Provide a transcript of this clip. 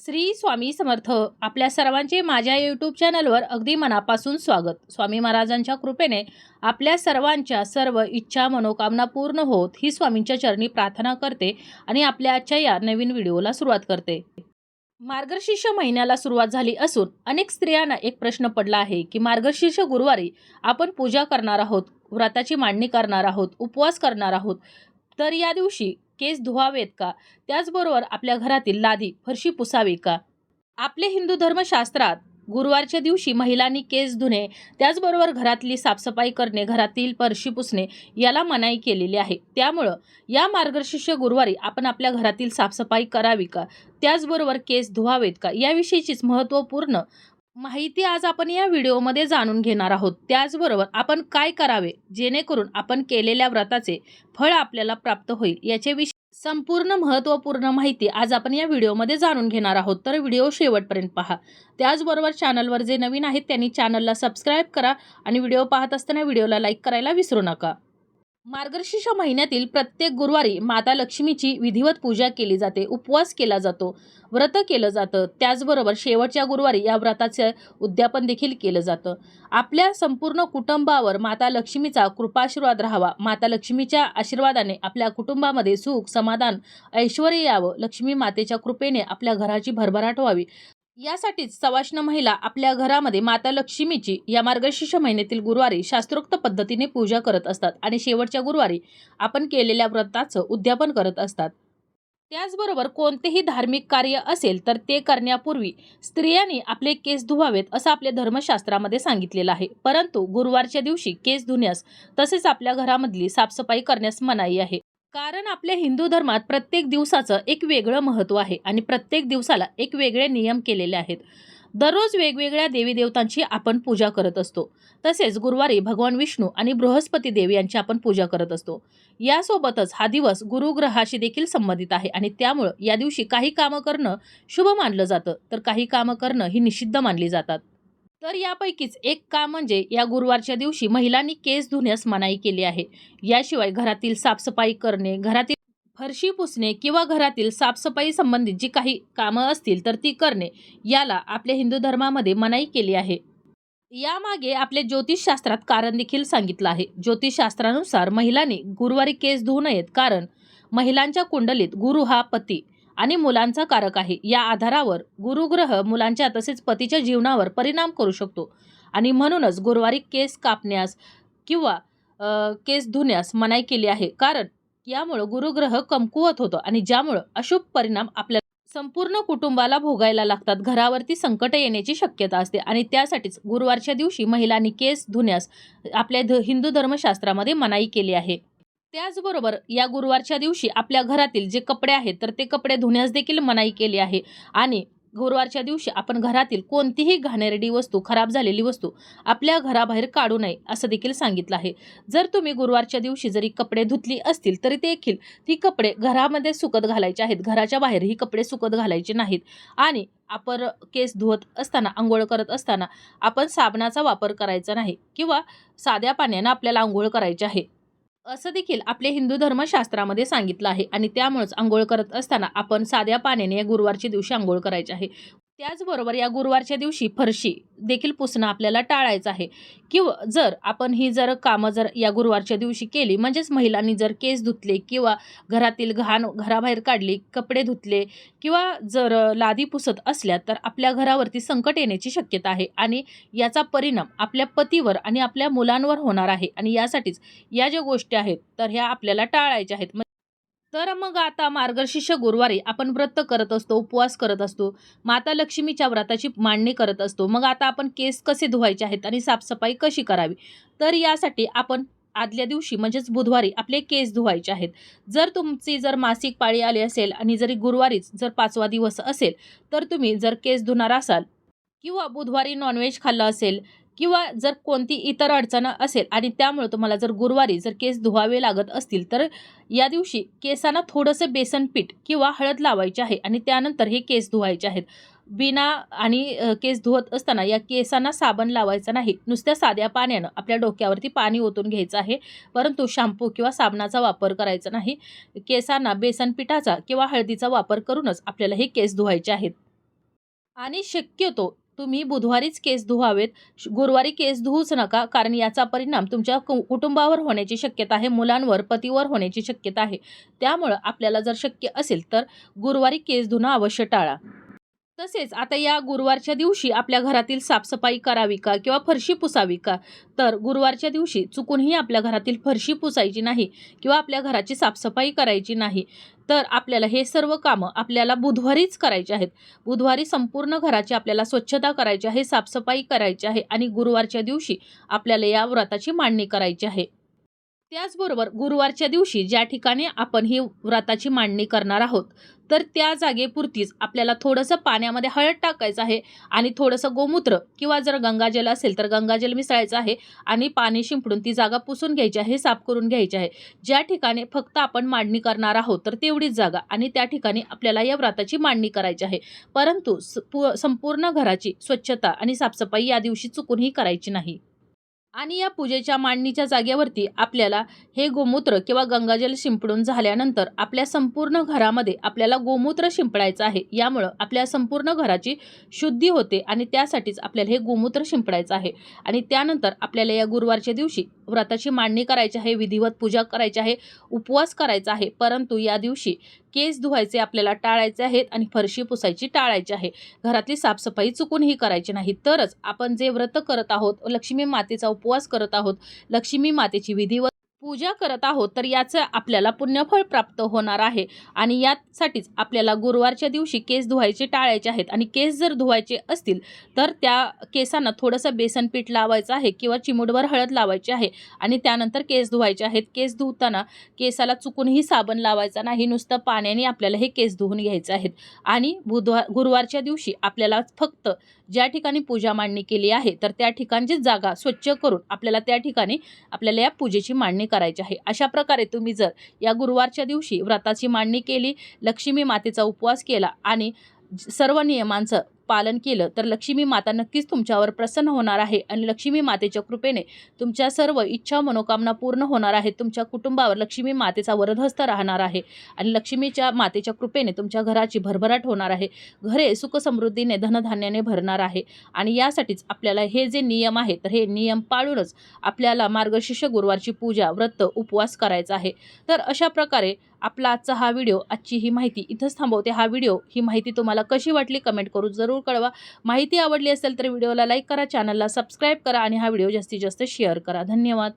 श्री स्वामी समर्थ आपल्या सर्वांचे माझ्या यूट्यूब चॅनलवर अगदी मनापासून स्वागत. स्वामी महाराजांच्या कृपेने आपल्या सर्वांच्या सर्व इच्छा मनोकामना पूर्ण होत ही स्वामींच्या चरणी प्रार्थना करते आणि आपल्या आजच्या या नवीन व्हिडिओला सुरुवात करते. मार्गशीर्ष महिन्याला सुरुवात झाली असून अनेक स्त्रियांना एक प्रश्न पडला आहे की मार्गशीर्ष गुरुवारी आपण पूजा करणार आहोत व्रताची मांडणी करणार आहोत उपवास करणार आहोत तर या दिवशी केस धुवावेत का? त्याचबरोबर आपल्या घरातील लादी फरशी पुसावी का? आपले हिंदू धर्मशास्त्रात गुरुवारच्या दिवशी महिलांनी केस धुणे त्याचबरोबर घरातली साफसफाई करणे घरातील फरशी पुसणे याला मनाई केलेली आहे. त्यामुळं या मार्गशीर्ष गुरुवारी आपण आपल्या घरातील साफसफाई करावी का? त्याचबरोबर केस धुवावेत का? याविषयीचीच महत्त्वपूर्ण माहिती आज आपण या व्हिडिओमध्ये जाणून घेणार आहोत. त्याचबरोबर आपण काय करावे? जेणेकरून आपण केलेल्या व्रताचे फळ आपल्याला प्राप्त होईल याचे विषय संपूर्ण महत्त्वपूर्ण माहिती आज आपण या व्हिडिओमध्ये जाणून घेणार आहोत. तर व्हिडिओ शेवटपर्यंत पहा. त्याचबरोबर चॅनलवर जे नवीन आहेत त्यांनी चॅनलला सबस्क्राईब करा आणि व्हिडिओ पाहत असताना व्हिडिओला लाईक करायला विसरू नका. मार्गशीर्ष महिन्यातील प्रत्येक गुरुवारी माता लक्ष्मीची विधिवत पूजा केली जाते उपवास केला जातो व्रत केलं जातं. त्याचबरोबर शेवटच्या गुरुवारी या व्रताचं उद्यापन देखील केलं जातं. आपल्या संपूर्ण कुटुंबावर माता लक्ष्मीचा कृपाशीर्वाद राहावा. माता लक्ष्मीच्या आशीर्वादाने आपल्या कुटुंबामध्ये सुख समाधान ऐश्वर यावं. लक्ष्मी मातेच्या कृपेने आपल्या घराची भरभराट व्हावी. यासाठीच सवाष्ण महिला आपल्या घरामध्ये माता लक्ष्मीची या मार्गशीर्ष महिन्यातील गुरुवारी शास्त्रोक्त पद्धतीने पूजा करत असतात आणि शेवटच्या गुरुवारी आपण केलेल्या व्रताचं उद्यापन करत असतात. त्याचबरोबर कोणतेही धार्मिक कार्य असेल तर ते करण्यापूर्वी स्त्रियांनी आपले केस धुवावेत असं आपल्या धर्मशास्त्रामध्ये सांगितलेलं आहे. परंतु गुरुवारच्या दिवशी केस धुण्यास तसेच आपल्या घरामधली साफसफाई करण्यास मनाई आहे. कारण आपल्या हिंदू धर्मात प्रत्येक दिवसाचं एक वेगळं महत्त्व आहे आणि प्रत्येक दिवसाला एक वेगळे नियम केलेले आहेत. दररोज वेगवेगळ्या देवी देवतांची आपण पूजा करत असतो. तसेच गुरुवारी भगवान विष्णू आणि बृहस्पती देव यांची आपण पूजा करत असतो. यासोबतच हा दिवस गुरुग्रहाशी देखील संबंधित आहे आणि त्यामुळं या दिवशी काही कामं करणं शुभ मानलं जातं. तर काही कामं करणं ही निषिद्ध मानली जातात. तर यापैकीच एक काम म्हणजे या गुरुवारच्या दिवशी महिलांनी केस धुण्यास मनाई केली आहे. याशिवाय घरातील साफसफाई करणे घरातील फरशी पुसणे किंवा घरातील साफसफाई संबंधित जी काही कामं असतील तर ती करणे याला आपल्या हिंदू धर्मामध्ये मनाई केली आहे. यामागे आपल्या ज्योतिषशास्त्रात कारण देखील सांगितलं आहे. ज्योतिषशास्त्रानुसार महिलांनी गुरुवारी केस धुवू नयेत कारण महिलांच्या कुंडलीत गुरु हा पती आणि मुलांचा कारक आहे. या आधारावर गुरुग्रह मुलांच्या तसेच पतीच्या जीवनावर परिणाम करू शकतो. आणि म्हणूनच गुरुवारी केस कापण्यास किंवा केस धुण्यास मनाई केली आहे. कारण यामुळं गुरुग्रह कमकुवत होतं आणि ज्यामुळं अशुभ परिणाम आपल्या संपूर्ण कुटुंबाला भोगायला लागतात. घरावरती संकट येण्याची शक्यता असते आणि त्यासाठीच गुरुवारच्या दिवशी महिलांनी केस धुण्यास आपल्या ध हिंदू धर्मशास्त्रामध्ये मनाई केली आहे. त्याचबरोबर या गुरुवारच्या दिवशी आपल्या घरातील जे कपडे आहेत तर ते कपडे धुण्यास देखील मनाई केली आहे. आणि गुरुवारच्या दिवशी आपण घरातील कोणतीही घाणेरडी वस्तू खराब झालेली वस्तू आपल्या घराबाहेर काढू नये असं देखील सांगितलं आहे. जर तुम्ही गुरुवारच्या दिवशी जरी कपडे धुतली असतील तरी देखील ती कपडे घरामध्ये सुकत घालायचे आहेत. घराच्या बाहेर ही कपडे सुकत घालायचे नाहीत. आणि आपण केस धुवत असताना आंघोळ करत असताना आपण साबणाचा वापर करायचा नाही किंवा साध्या पाण्यानं आपल्याला आंघोळ करायची आहे. असं देखील आपल्या हिंदू धर्मशास्त्रामध्ये सांगितलं आहे. आणि त्यामुळेच आंघोळ करत असताना आपण साध्या पाण्याने या गुरुवारच्या दिवशी आंघोळ करायची आहे. त्याचबरोबर या गुरुवारच्या दिवशी फरशी देखील पुसणं आपल्याला टाळायचं आहे. किंवा जर आपण ही जर कामं जर या गुरुवारच्या दिवशी केली म्हणजेच महिलांनी जर केस धुतले किंवा घरातील घाण घराबाहेर काढली कपडे धुतले किंवा जर लादी पुसत असल्या तर आपल्या घरावरती संकट येण्याची शक्यता आहे. आणि याचा परिणाम आपल्या पतीवर आणि आपल्या मुलांवर होणार आहे. आणि यासाठीच या ज्या गोष्टी आहेत तर ह्या आपल्याला टाळायच्या आहेत. तर मग आता मार्गशीर्ष गुरुवारी आपण व्रत करत असतो उपवास करत असतो. माता लक्ष्मीच्या व्रताची मांडणी करत असतो. मग आता आपण केस कसे धुवायचे आहेत आणि साफसफाई कशी करावी? तर यासाठी आपण आदल्या दिवशी म्हणजेच बुधवारी आपले केस धुवायचे आहेत. जर तुमची जर मासिक पाळी आली असेल आणि जरी गुरुवारीच जर पाचवा दिवस असेल तर तुम्ही जर केस धुणार असाल किंवा बुधवारी नॉनव्हेज खाल्लं असेल किंवा जर कोणती इतर अडचण असेल आणि त्यामुळे तुम्हाला जर गुरुवारी जर केस धुवावे लागत असतील तर या दिवशी केसांना थोडंसं बेसन पीठ किंवा हळद लावायचे आहे आणि त्यानंतर हे केस धुवायचे आहेत. बिना आणि केस धुवत असताना या केसांना साबण लावायचा नाही. नुसत्या साध्या पाण्यानं आपल्या डोक्यावरती पाणी ओतून घ्यायचं आहे. परंतु शॅम्पू किंवा साबणाचा वापर करायचा नाही. केसांना बेसन पिठाचा किंवा हळदीचा वापर करूनच आपल्याला हे केस धुवायचे आहेत. आणि शक्यतो तुम्ही बुधवारीच केस धुवावेत. श- गुरुवारी केस धुवूच नका कारण याचा परिणाम तुमच्या कु कुटुंबावर होण्याची शक्यता आहे मुलांवर पतीवर होण्याची शक्यता आहे. त्यामुळं आपल्याला जर शक्य असेल तर गुरुवारी केस धुणं अवश्य टाळा. तसेच आता या गुरुवारच्या दिवशी आपल्या घरातील साफसफाई करावी का किंवा फरशी पुसावी का? तर गुरुवारच्या दिवशी चुकूनही आपल्या घरातील फरशी पुसायची नाही किंवा आपल्या घराची साफसफाई करायची नाही. तर आपल्याला हे सर्व कामं आपल्याला बुधवारीच करायचे आहेत. बुधवारी संपूर्ण घराची आपल्याला स्वच्छता करायची आहे साफसफाई करायची आहे आणि गुरुवारच्या दिवशी आपल्याला या व्रताची मांडणी करायची आहे. त्याचबरोबर गुरुवारच्या दिवशी ज्या ठिकाणी आपण ही व्रताची मांडणी करणार आहोत तर त्या जागेपुरतीच आपल्याला थोडंसं पाण्यामध्ये हळद टाकायचं आहे आणि थोडंसं गोमूत्र किंवा जर गंगाजल असेल तर गंगाजल मिसळायचं आहे आणि पाणी शिंपडून ती जागा पुसून घ्यायची आहे साफ करून घ्यायची आहे. ज्या ठिकाणी फक्त आपण मांडणी करणार आहोत तर तेवढीच जागा आणि त्या ठिकाणी आपल्याला या व्रताची मांडणी करायची आहे. परंतु स- पु- संपूर्ण घराची स्वच्छता आणि साफसफाई या दिवशी चुकूनही करायची नाही. आणि या पूजेच्या मांडणीच्या जागेवरती आपल्याला हे गोमूत्र किंवा गंगाजल शिंपडून झाल्यानंतर आपल्या संपूर्ण घरामध्ये आपल्याला गोमूत्र शिंपडायचं आहे. यामुळं आपल्या संपूर्ण घराची शुद्धी होते आणि त्यासाठीच आपल्याला हे गोमूत्र शिंपडायचं आहे. आणि त्यानंतर आपल्याला या गुरुवारच्या दिवशी व्रताची मांडणी करायची आहे विधिवत पूजा करायची आहे उपवास करायचा आहे. परंतु या दिवशी केस धुवायचे आपल्याला टाळायचे आहेत आणि फरशी पुसायची टाळायची आहे. घरातली साफसफाई चुकूनही करायची नाही. तरच आपण जे व्रत करत आहोत लक्ष्मी मातेचा उपवास करत आहोत लक्ष्मी मातेची विधिवत पूजा करत आहोत तर याचं आपल्याला पुण्यफळ प्राप्त होणार आहे. आणि यासाठीच आपल्याला गुरुवारच्या दिवशी केस धुवायचे टाळायचे आहेत. आणि केस जर धुवायचे असतील तर त्या केसांना थोडंसं बेसन पीठ लावायचं आहे किंवा चिमूटभर हळद लावायची आहे. आणि त्यानंतर केस धुवायचे आहेत. केस धुताना केसाला चुकूनही साबण लावायचा नाही. नुसतं पाण्याने आपल्याला हे केस धुवून घ्यायचे आहेत. आणि बुधवार गुरुवारच्या दिवशी आपल्याला फक्त ज्या ठिकाणी पूजा मांडणी केली आहे तर त्या ठिकाणची जागा स्वच्छ करून आपल्याला त्या ठिकाणी आपल्याला या पूजेची मांडणी करायची आहे. अशा प्रकारे तुम्ही जर या गुरुवारच्या दिवशी व्रताची मांडणी केली लक्ष्मी मातेचा उपवास केला आणि सर्व नियमांचं पालन केलं तर लक्ष्मी माता नक्कीच तुमच्यावर प्रसन्न होणार आहे आणि लक्ष्मी मातेच्या कृपेने तुमच्या सर्व इच्छा मनोकामना पूर्ण होणार आहेत. तुमच्या कुटुंबावर लक्ष्मी मातेचा वरदहस्त राहणार आहे आणि लक्ष्मीच्या मातेच्या कृपेने तुमच्या घराची भरभराट होणार आहे. घरे सुखसमृद्धीने धनधान्याने भरणार आहे आणि यासाठीच आपल्याला हे जे नियम आहे तर हे नियम पाळूनच आपल्याला मार्गशीर्ष गुरुवारची पूजा व्रत उपवास करायचा आहे. तर अशा प्रकारे आपला आजचा हा व्हिडिओ आजची ही माहिती इथंच थांबवते. हा व्हिडिओ ही माहिती तुम्हाला कशी वाटली कमेंट करून जरूर कळवा. माहिती आवडली असेल तर व्हिडिओला लाईक करा चॅनलला सबस्क्राईब करा आणि हा व्हिडिओ जास्तीत जास्त शेअर करा. धन्यवाद.